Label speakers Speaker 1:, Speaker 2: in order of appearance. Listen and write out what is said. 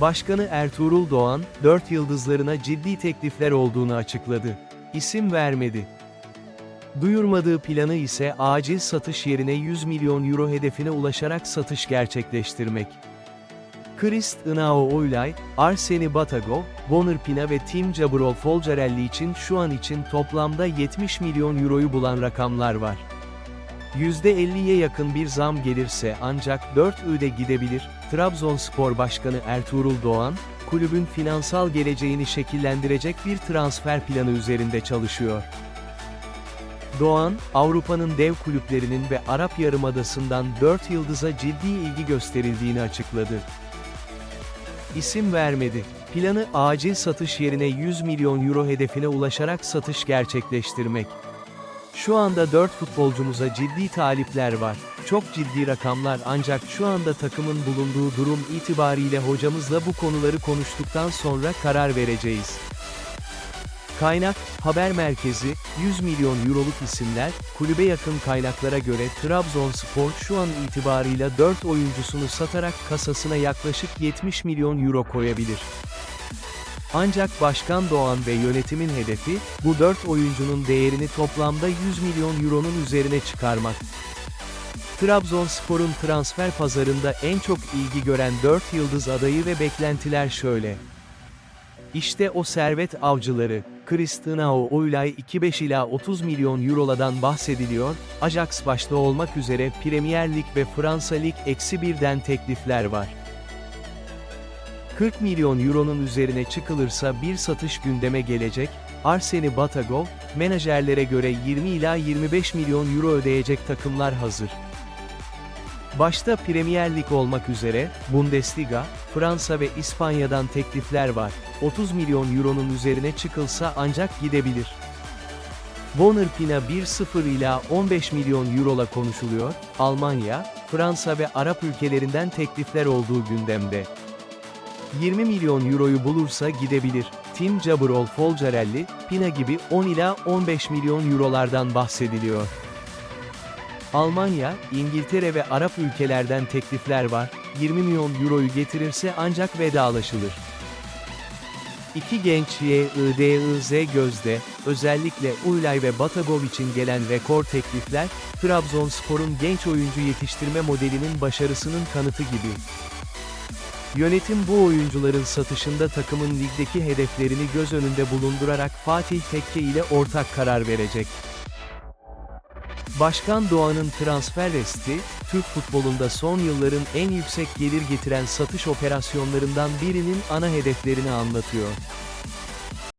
Speaker 1: Başkanı Ertuğrul Doğan, 4 yıldızlarına ciddi teklifler olduğunu açıkladı. İsim vermedi. Duyurmadığı planı ise acil satış yerine 100 milyon euro hedefine ulaşarak satış gerçekleştirmek. Krist Inao Oylay, Arseni Batagov, Bonner Pina ve Tim Jabrol Folcarelli için şu an için toplamda 70 milyon euroyu bulan rakamlar var. %50'ye yakın bir zam gelirse ancak 4 öde gidebilir, Trabzonspor Başkanı Ertuğrul Doğan, kulübün finansal geleceğini şekillendirecek bir transfer planı üzerinde çalışıyor. Doğan, Avrupa'nın dev kulüplerinin ve Arap Yarımadası'ndan 4 yıldıza ciddi ilgi gösterildiğini açıkladı. İsim vermedi. Planı acil satış yerine 100 milyon euro hedefine ulaşarak satış gerçekleştirmek. Şu anda 4 futbolcumuza ciddi talipler var. Çok ciddi rakamlar ancak şu anda takımın bulunduğu durum itibariyle hocamızla bu konuları konuştuktan sonra karar vereceğiz. Kaynak, haber merkezi, 100 milyon euroluk isimler, kulübe yakın kaynaklara göre Trabzonspor şu an itibarıyla 4 oyuncusunu satarak kasasına yaklaşık 70 milyon euro koyabilir. Ancak Başkan Doğan ve yönetimin hedefi, bu 4 oyuncunun değerini toplamda 100 milyon euronun üzerine çıkarmak. Trabzonspor'un transfer pazarında en çok ilgi gören 4 yıldız adayı ve beklentiler şöyle. İşte o servet avcıları, Cristiano Oylay 25 ila 30 milyon euroladan bahsediliyor, Ajax başta olmak üzere Premier Lig ve Fransa Lig eksi birden teklifler var. 40 milyon euronun üzerine çıkılırsa bir satış gündeme gelecek, Arseni Batagov, menajerlere göre 20 ila 25 milyon euro ödeyecek takımlar hazır. Başta Premier Lig olmak üzere, Bundesliga, Fransa ve İspanya'dan teklifler var. 30 milyon euronun üzerine çıkılsa ancak gidebilir. Bonner Pina 1-0 ila 15 milyon eurola konuşuluyor, Almanya, Fransa ve Arap ülkelerinden teklifler olduğu gündemde. 20 milyon euroyu bulursa gidebilir. Tim Jabrol Folcarelli, Pina gibi 10 ila 15 milyon eurolardan bahsediliyor. Almanya, İngiltere ve Arap ülkelerden teklifler var, 20 milyon euroyu getirirse ancak vedalaşılır. İki genç YIDIZ gözde, özellikle Uylay ve Batagov için gelen rekor teklifler, Trabzonspor'un genç oyuncu yetiştirme modelinin başarısının kanıtı gibi. Yönetim bu oyuncuların satışında takımın ligdeki hedeflerini göz önünde bulundurarak Fatih Tekke ile ortak karar verecek. Başkan Doğan'ın transfer resti, Türk futbolunda son yılların en yüksek gelir getiren satış operasyonlarından birinin ana hedeflerini anlatıyor.